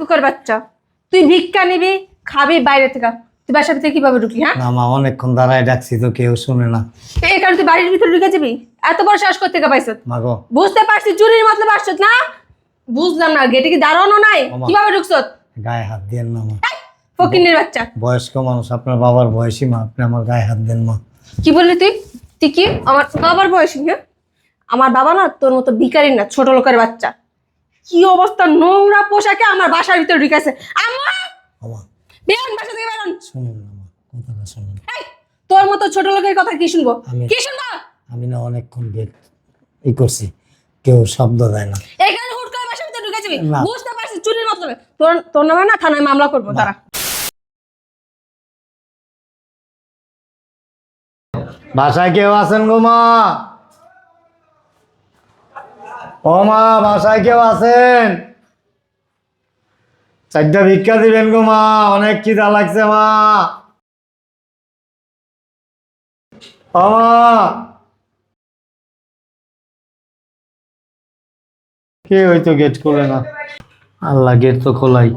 Cooker বাচ্চা। তুই ভিক্ষা নিবি খাবি বাইরে থেকে। তুই বাসার ভিতরে কীভাবে ঢুকলি হ্যাঁ? না মা অনেকক্ষণ দাঁড়ায় ডাকছি তো কেউ শুনে না। এই কারণে তুই বাড়ির ভিতরে ঢুকে যাবি? এত বড় শ্বাস করতে পাইছ? মাগো বুঝতে পারছি চুরির মতলব আসছত না? বুঝলাম না গেটে কি দাঁড়ানো নাই। কীভাবে ঢুকছত গায়ে হাত দেন না মা। ফকিনের বাচ্চা। বয়স্ক মানুষ আপনার বাবার বয়সী মা আপনি আমার গায়ে হাত দেন মা। কি বললি তুই? তুই কি? আমার বাবার বয়সী হ্যাঁ? আমার বাবা না তোর মতো ভিকারি না ছোট লোকের বাচ্চা। কি অবস্থা? নোংরা পোশাকে আমার বাসার ভিতরে ঢুকেছে। আম্মা! আমা। বেরোন বাসা থেকে বেরোন। শুনুন না কথাটা শুনুন। এই, তোর মতো ছোট লোকের কথা কি শুনব? আমি- কি শুনব? আমি না অনেকক্ষণ গেট ই করছি। কেউ শব্দ দেয় না। এখানে হুট করে বাসার ভিতরে ঢুকে যাবি না। বুঝতে পারছিস চুরির মতলবে তোর তোর নামে না থানায় মামলা করব তারা বাসায় কেউ আছেন গো মা? ও মা বাসায় কেউ আছেন? চারটা ভিক্ষা দিবেন গো মা অনেক খিদা লাগছে মা। ও মা কে হয়তো গেট খোলে না? আল্লাহ গেট তো খোলাই।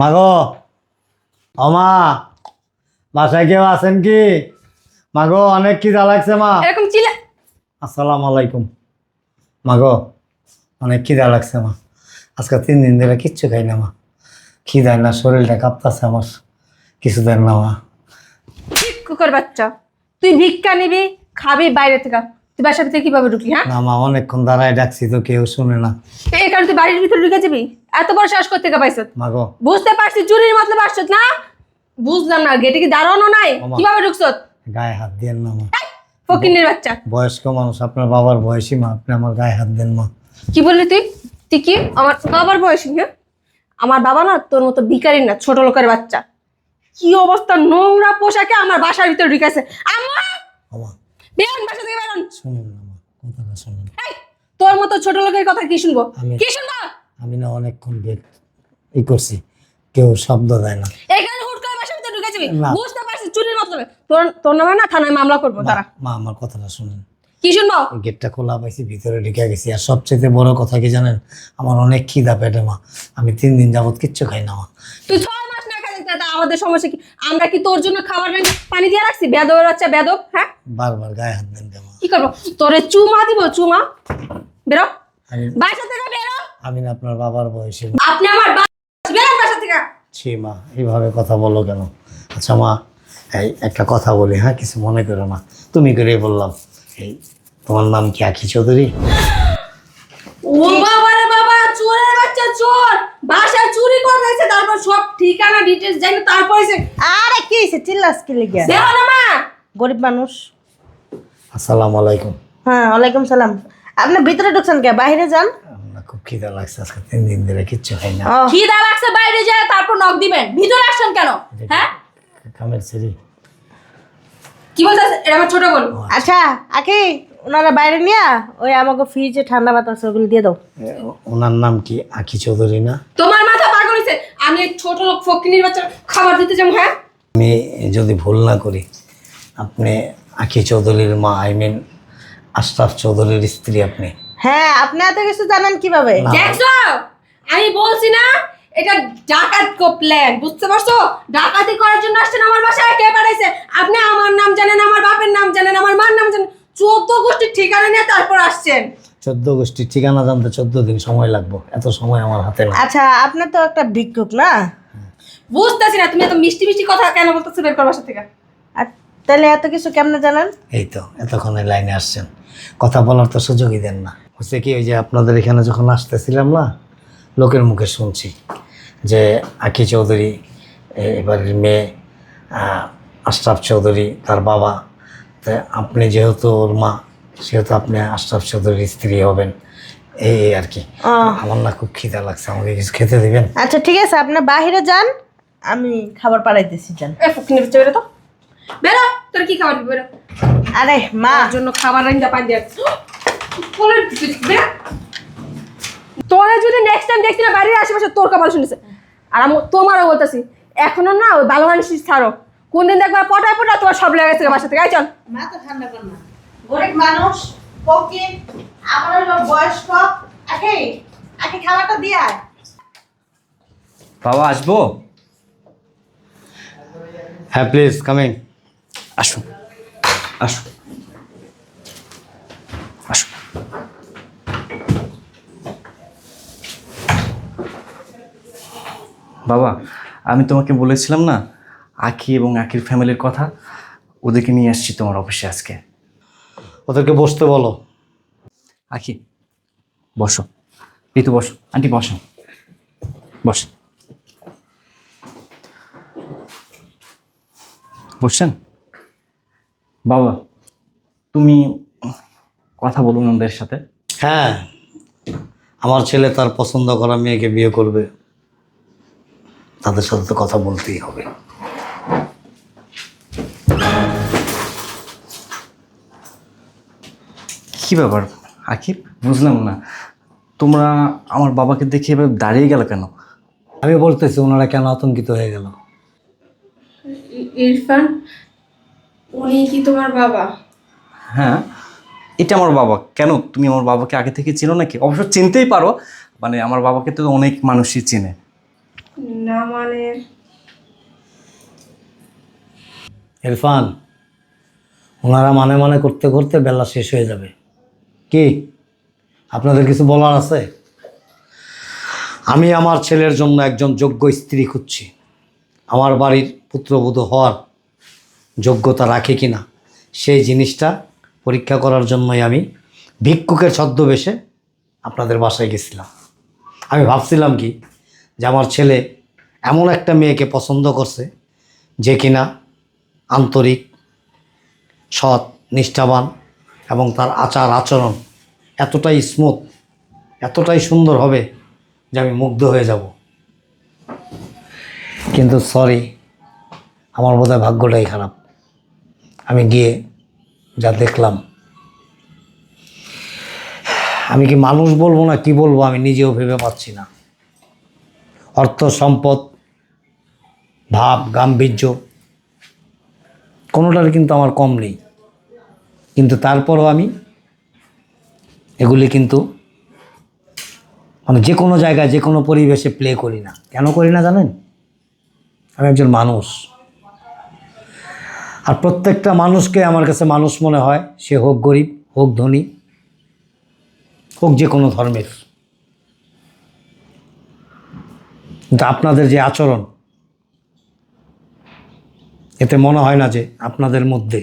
মাগো ও মা বাসায় কেউ আছেন কি? মাগো অনেক খিদা লাগছে মা। এরকম চিলে আসসালামু আলাইকুম। মাগো অনেক খিদা লাগছে মা। আজকে তিন দিন ধরে কিচ্ছু খাই না মা। খিদায় না শরীরটা কাঁপতাছে আমার। কিছু দেন না মা। কুকুর বাচ্চা তুই ভিক্ষা নিবি খাবি বাইরে থেকে। তুই বাসার ভিতরে কীভাবে ঢুকলি হ্যাঁ? না মা অনেকক্ষণ দাঁড়ায় ডাকছি তো কেউ শুনে না। এই কারণে তুই বাড়ির ভিতরে ঢুকে যাবি? এত বড় শ্বাস করতে পাইছ? মাগো। বুঝতে পারছি চুরির মতলব আসছত না? বুঝলাম না গেটে কি দাঁড়ানো নাই। কীভাবে ঢুকছত গায়ে হাত দেন না মা। ফকিনের বাচ্চা। বয়স্ক মানুষ আপনার বাবার বয়সী মা আপনি আমার গায়ে হাত দেন মা। কি বললি তুই? তুই কি? আমার বাবার বয়সী হ্যাঁ আমার বাবা না তোর মতো না ছোট লোকের বাচ্চা। কি অবস্থা? নোংরা পোশাকে আমার বাসার ভিতরে ঢুকেছে আম্মা! বেরোন বাসা থেকে বেরোন। শুনুন না কথাটা শুনুন। তোর মতো ছোট লোকের কথা কি শুনব? আমি- কি শুনব? আমি না অনেকক্ষণ গেট ই করছি কেউ শব্দ দেয় না। এখানে হুট করে বাসার ভিতরে ঢুকে যাবি না। বুঝতে পারছিস তোর তোর নামে না থানায় মামলা করব তারা মা আমার কথাটা শুনুন। কি শুনব? গেটটা খোলা পাইছি ভিতরে ঢুকে গেছি। আর সবচেয়ে বড় কথা কি জানেন? আমার অনেক খিদা পেটে মা। আমি তিন দিন যাবত কিচ্ছু খাই না মা। তুই ছয় মাস না খাইছিস না তা আমাদের সমস্যা কি? আমরা কি তোর জন্য খাবার রেখে পানি দিয়ে রাখছি? বেদবের বাচ্চা বেদব হ্যাঁ? বারবার গায়ে হাত দেন মা। কি করব? তোরে চুমা দিব চুমা। বেরো। বাসা থেকে বেরো। আমি না আপনার বাবার বয়সী আপনি আমার বাসা থেকে। ছি মা এইভাবে কথা বলো কেন? আচ্ছা মা এই একটা কথা বলি হ্যাঁ কিছু মনে করো না। তুমি করে বললাম। এই তোমার নাম কি আখি চৌধুরী? ও বাবা রে বাবা চোরের বাচ্চা চোর! চুরি করে তারপর সব ঠিকানা ডিটেলস জানি তারপর এসে আরে কি হয়েছে চিল্লাস কি লেগে দেখো না মা! গরিব মানুষ। আসসালামু আলাইকুম। হ্যাঁ ওয়ালাইকুম সালাম। আপনি ভিতরে ঢুকছেন কে? বাইরে যান। খুব খিদা লাগছে আজকে তিন দিন ধরে কিচ্ছু খাই না। খিদা লাগছে বাইরে যায় তারপর নক দিবেন। ভিতরে আসছেন কেন? হ্যাঁ? কামের সিঁড়ি? কি বলতে এটা আমার ছোট বোন। আচ্ছা। আকি ওনারা বাইরে নিয়ে ওই আমাকে ফ্রিজে ঠান্ডা বাতাস ওগুলো দিয়ে দাও। ওনার নাম কি? আখি চৌধুরী না? তোমার মাথা পাগল হয়েছে আমি এই ছোট লোক ফকিনির বাচ্চা খাবার দিতে যাব হ্যাঁ? আমি যদি ভুল না করি আপনি আখি চৌধুরীর মা আই মিন আশরাফ চৌধুরীর স্ত্রী আপনি। হ্যাঁ আপনি এত কিছু জানেন কীভাবে? দেখছ? আমি বলছি না এটা ডাকাত কো প্ল্যান বুঝতে পারছ? ডাকাতি করার জন্য আসছেন আমার বাসায় কে পাঠাইছে? আপনি আমার নাম জানেন আমার বাপের নাম জানেন আমার মার নাম জানেন চোদ্দ গোষ্ঠীর ঠিকানা নিয়ে তারপর আসছেন। চোদ্দ গোষ্ঠীর ঠিকানা জানতে চোদ্দ দিন সময় লাগবে এত সময় আমার হাতে না আচ্ছা আপনি তো একটা ভিক্ষুক না? বুঝতেছি না তুমি এত মিষ্টি মিষ্টি কথা কেন বলতেছো বের কর বাসা থেকে? আর তাহলে এত কিছু কেমনে জানেন? এই তো এতক্ষণে লাইনে আসছেন। কথা বলার তো সুযোগই দেন না। হচ্ছে কি ওই যে আপনাদের এখানে যখন আসতেছিলাম না লোকের মুখে শুনছি। যে আখি চৌধুরী এ- এবারের মেয়ে আহ, আশরাফ চৌধুরী তার বাবা। তা আপনি যেহেতু ওর মা সেহেতু আপনি আশরাফ চৌধুরীর স্ত্রী হবেন। এই আর কি। আমার না খুব খিদা লাগছে আমাকে কিছু খেতে দিবেন? আচ্ছা ঠিক আছে আপনি বাইরে যান আমি খাবার পাঠাইতেছি যান। এ বাচ্চা বেরো তো। বেরো তোর কি খাবার দিবি বেরো। আরে মা। জন্য খাবার রান্না পাই দিয়ে তোরা যদি নেক্সট টাইম দেখছি না বাড়ির আশেপাশে তোর কপাল শুনেছে। আর আমি তোমারও বলতেছি এখনও না ওই ভালো মানুষ ছাড়ো। কোন দিন দেখবা পটায় পটা তোমার সব লেগে গেছে বাসা থেকে। চল। মাথা ঠান্ডা কর না। গরিব মানুষ ফকির আমার হলো বয়স্ক। আকে আকে খাবারটা দিয়ে আয়। বাবা আসব? হ্যাঁ প্লিজ কামিং আসুন আসুন আসুন বাবা আমি তোমাকে বলেছিলাম না আখি এবং আখির ফ্যামিলির কথা ওদেরকে নিয়ে আসছি তোমার অফিসে আজকে। ওদেরকে বসতে বলো। আখি বসো। ঋতু বসো। আন্টি বসো। বস। বসছেন? বাবা তুমি কথা বলুন ওদের সাথে। হ্যাঁ আমার ছেলে তার পছন্দ করা মেয়েকে বিয়ে করবে। তাদের সাথে তো কথা বলতেই হবে। কি ব্যাপার আখির বুঝলাম না। তোমরা আমার বাবাকে দেখে এবার দাঁড়িয়ে গেল কেন? আমি বলতেছি ওনারা কেন আতঙ্কিত হয়ে গেল? ইরফান উনি কি তোমার বাবা? হ্যাঁ এটা আমার বাবা। কেন? তুমি আমার বাবাকে আগে থেকে চিনো নাকি? অবশ্য চিনতেই পারো। মানে আমার বাবাকে তো অনেক মানুষই চিনে। মানে? ইরফান, ওনারা মানে মানে করতে করতে বেলা শেষ হয়ে যাবে। কি? আপনাদের কিছু বলার আছে? আমি আমার ছেলের জন্য একজন যোগ্য স্ত্রী খুঁজছি। আমার বাড়ির পুত্রবধূ হওয়ার যোগ্যতা রাখে কি না সেই জিনিসটা পরীক্ষা করার জন্যই আমি ভিক্ষুকের ছদ্মবেশে আপনাদের বাসায় গেছিলাম। আমি ভাবছিলাম কি যে আমার ছেলে এমন একটা মেয়েকে পছন্দ করছে যে কিনা আন্তরিক, সৎ, নিষ্ঠাবান এবং তার আচার আচরণ এতটাই স্মুথ এতটাই সুন্দর হবে যে আমি মুগ্ধ হয়ে যাব। কিন্তু সরি আমার বোধহয় ভাগ্যটাই খারাপ। আমি গিয়ে যা দেখলাম, আমি কি মানুষ বলব না কি বলব আমি নিজেও ভেবে পাচ্ছি না। অর্থ সম্পদ, ভাব, গাম্ভীর্য, কোনোটার কিন্তু আমার কম নেই। কিন্তু তারপরও আমি এগুলি কিন্তু মানে যে কোনো জায়গায়, যে কোনো পরিবেশে প্লে করি না। কেন করি না জানেন? আমি একজন মানুষ। আর প্রত্যেকটা মানুষকে আমার কাছে মানুষ মনে হয়, সে হোক গরিব, হোক ধনী, হোক যে কোনো ধর্মের। আপনাদের যে আচরণ, এতে মনে হয় না যে আপনাদের মধ্যে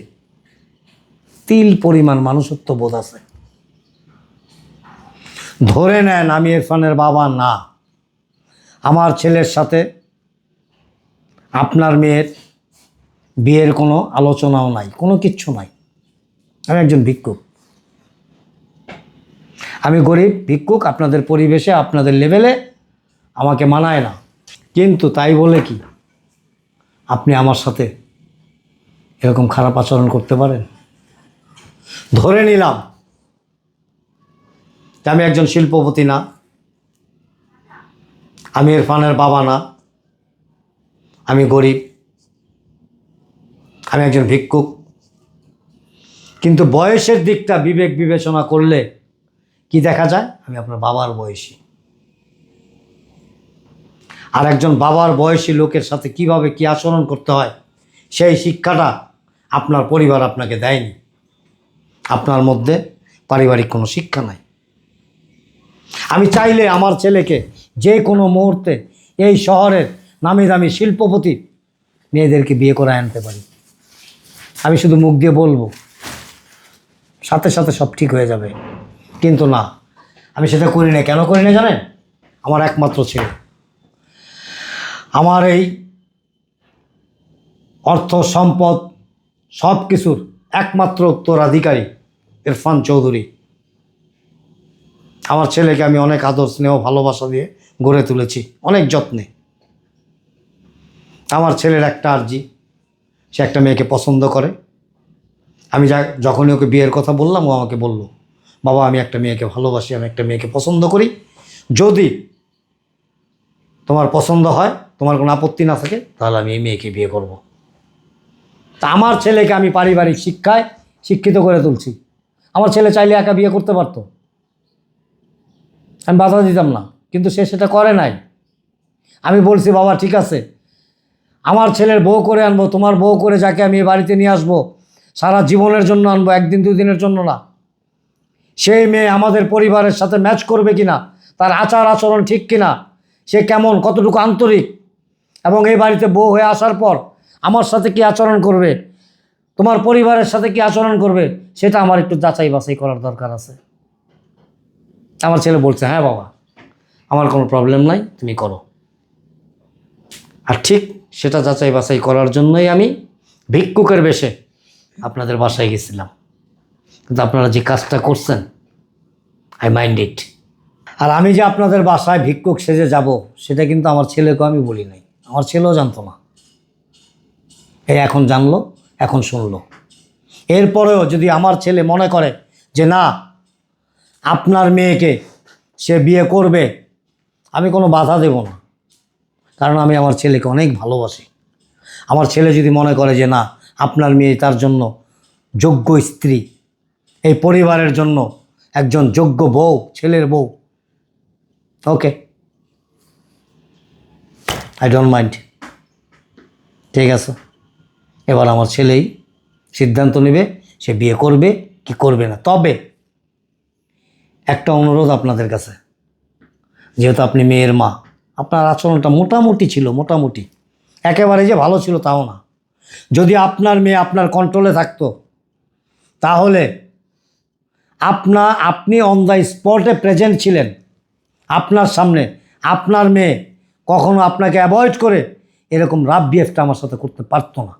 তিল পরিমাণ মানুষত্ব বোধ আছে। ধরে নেন আমি ইরফানের বাবা না, আমার ছেলের সাথে আপনার মেয়ের বিয়ের কোনো আলোচনাও নাই, কোনো কিচ্ছু নাই। আমি একজন ভিক্ষুক। আমি গরিব, ভিক্ষুক, আপনাদের পরিবেশে, আপনাদের লেভেলে আমাকে মানায় না। কিন্তু তাই বলে কি? আপনি আমার সাথে এরকম খারাপ আচরণ করতে পারেন? ধরে নিলাম যে আমি একজন শিল্পপতি না, আমি ইরফানের বাবা না, আমি গরিব, আমি একজন ভিক্ষুক। কিন্তু বয়সের দিকটা বিবেক বিবেচনা করলে কি দেখা যায়? আমি আপনার বাবার বয়সী। আর একজন বাবার বয়সী লোকের সাথে কীভাবে কি আচরণ করতে হয়, সেই শিক্ষাটা আপনার পরিবার আপনাকে দেয়নি। আপনার মধ্যে পারিবারিক কোনো শিক্ষা নাই। আমি চাইলে আমার ছেলেকে যে কোনো মুহূর্তে এই শহরের নামি দামি শিল্পপতি মেয়েদেরকে বিয়ে করে আনতে পারি। আমি শুধু মুখ দিয়ে বলব, সাথে সাথে সব ঠিক হয়ে যাবে। কিন্তু না, আমি সেটা করি না। কেন করি না জানেন? আমার একমাত্র ছেলে। আমার এই অর্থ সম্পদ সব কিছুর একমাত্র উত্তরাধিকারী ইরফান চৌধুরী। আমার ছেলেকে আমি অনেক আদর স্নেহ, ভালোবাসা দিয়ে গড়ে তুলেছি, অনেক যত্নে। আমার ছেলের একটা আর্জি, সে একটা মেয়েকে পছন্দ করে। আমি যা, যখনই ওকে বিয়ের কথা বললাম, ও আমাকে বলল, বাবা, আমি একটা মেয়েকে ভালোবাসি, আমি একটা মেয়েকে পছন্দ করি। যদি তোমার পছন্দ হয় তোমার কোনো আপত্তি না থাকে, তাহলে আমি এই মেয়েকে বিয়ে করব। তা আমার ছেলেকে আমি পারিবারিক শিক্ষায় শিক্ষিত করে তুলছি। আমার ছেলে চাইলে একা বিয়ে করতে পারতো। আমি বাধা দিতাম না, কিন্তু সে সেটা করে নাই। আমি বলছি, বাবা, ঠিক আছে। আমার ছেলের বউ করে আনব, তোমার বউ করে যাকে আমি এ বাড়িতে নিয়ে আসব, সারা জীবনের জন্য আনব, একদিন দুদিনের জন্য না। সেই মেয়ে আমাদের পরিবারের সাথে ম্যাচ করবে কিনা, তার আচার আচরণ ঠিক কিনা, সে কেমন, কতটুকু আন্তরিক এবং এই বাড়িতে বউ হয়ে আসার পর আমার সাথে কি আচরণ করবে? তোমার পরিবারের সাথে কি আচরণ করবে? সেটা আমার একটু যাচাই বাছাই করার দরকার আছে। আমার ছেলে বলছে হ্যাঁ বাবা, আমার কোনো প্রবলেম নাই, তুমি করো। আর ঠিক সেটা যাচাই বাছাই করার জন্যই আমি ভিক্ষুকের বেশে আপনাদের বাসায় গেছিলাম। কিন্তু আপনারা যে কাজটা করছেন আই মাইন্ড ইট আর আমি যে আপনাদের বাসায় ভিক্ষুক সেজে যাব, সেটা কিন্তু আমার ছেলেকেও আমি বলি নাই। আমার ছেলেও জানতো না। এই এখন জানলো, এখন শুনলো। এরপরেও যদি আমার ছেলে মনে করে যে, না, আপনার মেয়েকে সে বিয়ে করবে, আমি কোনো বাধা দেব না। কারণ আমি আমার ছেলেকে অনেক ভালোবাসি। আমার ছেলে যদি মনে করে যে, না, আপনার মেয়ে তার জন্য যোগ্য স্ত্রী, এই পরিবারের জন্য একজন যোগ্য বউ, ছেলের বউ, ওকে আই ডোন্ট মাইন্ড ঠিক আছে? এবার আমার ছেলেই সিদ্ধান্ত নেবে সে বিয়ে করবে কি করবে না। তবে একটা অনুরোধ আপনাদের কাছে। যেহেতু আপনি মেয়ের মা, আপনার আচরণটা মোটামুটি ছিল, মোটামুটি। একেবারে যে ভালো ছিল তাও না। যদি আপনার মেয়ে আপনার কন্ট্রোলে থাকতো, তাহলে আপনা, আপনি অন দ্য স্পটে প্রেজেন্ট ছিলেন। আপনার সামনে আপনার মেয়ে কখনো আপনাকে অ্যাভয়েড করে এরকম রাব বিহেভটা আমার সাথে করতে পারতো না।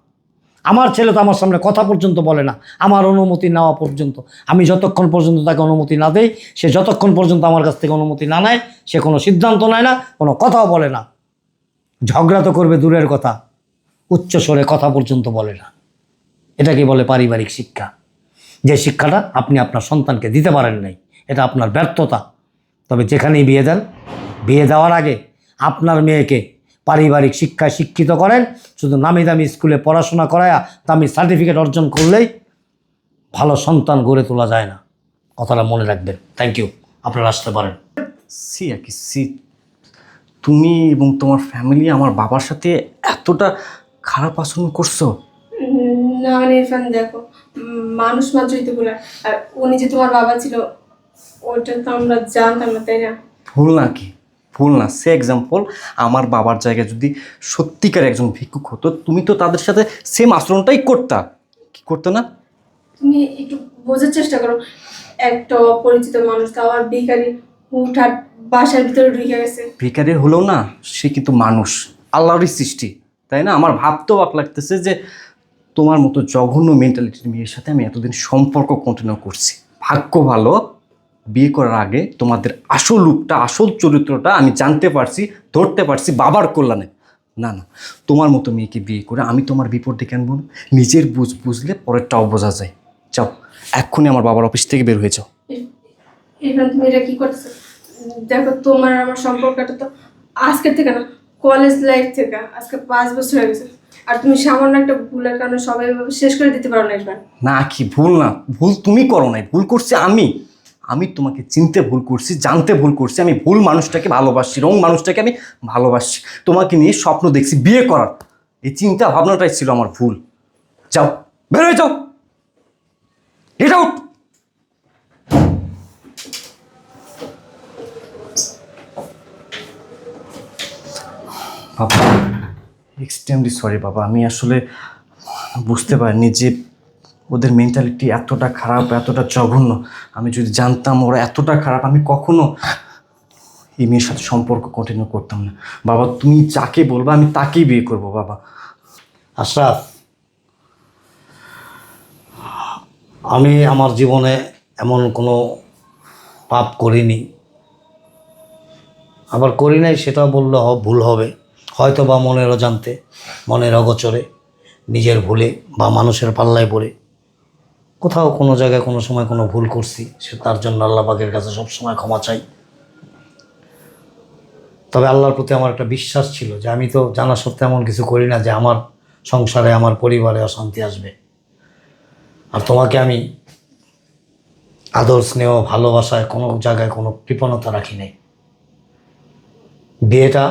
আমার ছেলে তো আমার সামনে কথা পর্যন্ত বলে না, আমার অনুমতি নেওয়া পর্যন্ত। আমি যতক্ষণ পর্যন্ত তাকে অনুমতি না দেই, সে যতক্ষণ পর্যন্ত আমার কাছ থেকে অনুমতি না নেয়, সে কোনো সিদ্ধান্ত নেয় না, কোনো কথাও বলে না। ঝগড়া তো করবে দূরের কথা, উচ্চ স্বরে কথা পর্যন্ত বলে না। এটাকে বলে পারিবারিক শিক্ষা? যে শিক্ষাটা আপনি আপনার সন্তানকে দিতে পারেন নাই, এটা আপনার ব্যর্থতা। তবে যেখানেই বিয়ে দেন, বিয়ে দেওয়ার আগে আপনার মেয়েকে পারিবারিক শিক্ষায় শিক্ষিত করেন শুধু নামি দামি স্কুলে পড়াশোনা করায়া দামি সার্টিফিকেট অর্জন করলেই ভালো সন্তান গড়ে তোলা যায় না। কথাটা মনে রাখবেন। থ্যাংক ইউ আপনারা আসতে পারেন। সি আর কি সি। তুমি এবং তোমার ফ্যামিলি আমার বাবার সাথে এতটা খারাপ আচরণ করছ? না ইরফান দেখো মানুষ মাত্রই তো বলে আর উনি যে তোমার বাবা ছিল ওটা তো আমরা জানতাম না তাই না? ভুল না কি ভুল না। সে এক্সাম্পল আমার বাবার জায়গায় যদি সত্যিকার একজন ভিক্ষুক হতো তুমি তো তাদের সাথে সেম আচরণটাই করতা। কি করতে না? তুমি একটু বোঝার চেষ্টা করো। একটা অপরিচিত মানুষ তাও আর বেকারি হুটহাট বাসার ভিতরে ঢুকে গেছে। ভিকারি হলেও না সে কিন্তু মানুষ। আল্লাহরই সৃষ্টি তাই না? আমার ভাবতেও অবাক লাগতেছে যে তোমার মতো জঘন্য মেন্টালিটির মেয়ের সাথে আমি এতদিন সম্পর্ক কন্টিনিউ করছি। ভাগ্য ভালো বিয়ে করার আগে তোমাদের আসল রূপটা আসল চরিত্রটা আমি জানতে পারছি ধরতে পারছি বাবার কল্যাণে। না না তোমার মতো মেয়েকে বিয়ে করে আমি তোমার বিপদ ডেকে আনব নিজের বুঝ বুঝলে পরেরটাও বোঝা যায়। যাও এক্ষুনি আমার বাবার অফিস থেকে বের হয়ে যাও। ইরফান তুমি এটা কি করতেছো? দেখো তোমার আমার সম্পর্কটা তো আজকের থেকে না কলেজ লাইফ থেকে আজকে পাঁচ বছর হয়ে গেছে। আর তুমি সামান্য একটা ভুলের কারণে সবাই শেষ করে দিতে পারো না ইরফান না কি ভুল না ভুল তুমি করো নাই ভুল করছি আমি। আমি তোমাকে চিনতে ভুল করছি, জানতে ভুল করছি, আমি ভুল মানুষটাকে ভালোবাসি রং মানুষটাকে আমি ভালোবাসি তোমাকে নিয়ে স্বপ্ন দেখছি, বিয়ে করার। এই চিন্তা ভাবনাটাই ছিল আমার ভুল। যাও, বের হয়ে যাও। গেট আউট বাবা এক্সট্রিমলি সরি বাবা, আমি আসলে বুঝতে পারিনি যে ওদের মেন্টালিটি এতটা খারাপ, এতটা জঘন্য। আমি যদি জানতাম ওরা এতটা খারাপ, আমি কখনো এই মেয়ের সাথে সম্পর্ক কন্টিনিউ করতাম না। বাবা, তুমি যাকে বলবা, আমি তাকেই বিয়ে করব, বাবা। আশরাফ, আমি আমার জীবনে এমন কোনো পাপ করিনি। আবার করি নাই সেটা বললে ভুল হবে। হয়তো বা মনের অজান্তে, মনের অগোচরে, নিজের ভুলে বা মানুষের পাল্লায় পড়ে। কোথাও কোনো জায়গায় কোনো সময় কোনো ভুল করছি, সে তার জন্য আল্লাহ পাকের কাছে সবসময় ক্ষমা চাই। তবে আল্লাহর প্রতি আমার একটা বিশ্বাস ছিল যে আমি তো জানা সত্ত্বে এমন কিছু করি না যে আমার সংসারে, আমার পরিবারে অশান্তি আসবে। আর তোমাকে আমি আদর, স্নেহ, ভালোবাসায় কোনো জায়গায় কোনো কৃপণতা রাখি নাই। বিয়েটা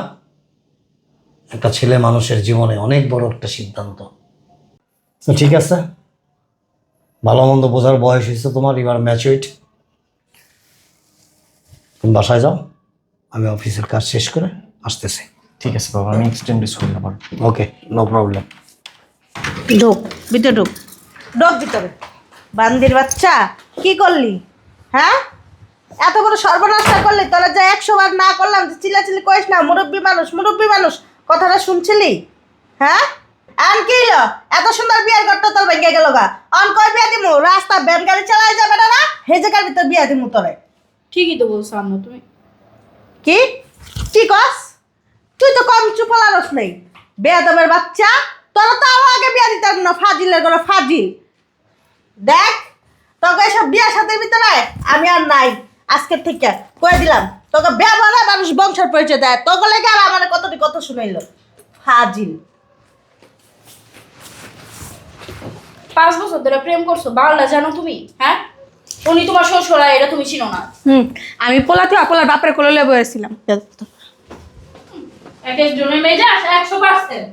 একটা ছেলে মানুষের জীবনে অনেক বড় একটা সিদ্ধান্ত। তো ঠিক আছে? ভালো মন্দ বোঝার বয়স হয়েছে তোমার এবার ম্যাচুইট তুমি বাসায় যাও আমি অফিসের কাজ শেষ করে আসতেছি। ঠিক আছে বাবা আমি এক্সটেন্ড করি আবার ওকে নো প্রবলেম ঢোক ভিতরে ঢোক। ঢোক ভিতরে। বান্দির বাচ্চা কি করলি? হ্যাঁ? এত বড় সর্বনাশটা করলি তোরা যা একশো বার না করলাম যে চিল্লাচিল্লি করিস না মুরব্বী মানুষ মুরব্বী মানুষ কথাটা শুনছিলি? হ্যাঁ? আন কি? এত সুন্দর বিয়ার ঘরটা তোর ভেঙে গেল গা। অন কই বিয়া দিমু? রাস্তা ব্যান গাড়ি চালাই যাবে না না হে জায়গার ভিতর বিয়া দিমু তোরে। ঠিকই তো বলছো আম্মু তুমি। কি? কি কস? তুই তো কম চুপালারস নেই। বেয়াদমের বাচ্চা তোরা তো আরও আগে বিয়া দিতাম না ফাজিলের করে ফাজিল। দেখ তোকে এসব বিয়া সাথে ভিতরে আমি আর নাই। আজকের থেকে কয়ে দিলাম তোকে ব্যবহারে মানুষ বংশের পরিচয় দেয়। তোকে লেগে আর আমার কতটি কথা শুনাইলো? ফাজিল। পাঁচ বছর ধরে প্রেম করছ বাংলা জানো তুমি? হ্যাঁ? উনি তোমার শ্বশুর এটা তুমি চিনো না। হুম আমি পোলাতে পোলার বাপের কোলে বসেছিলাম এক একজনের মেজাজ একশো পার্সেন্ট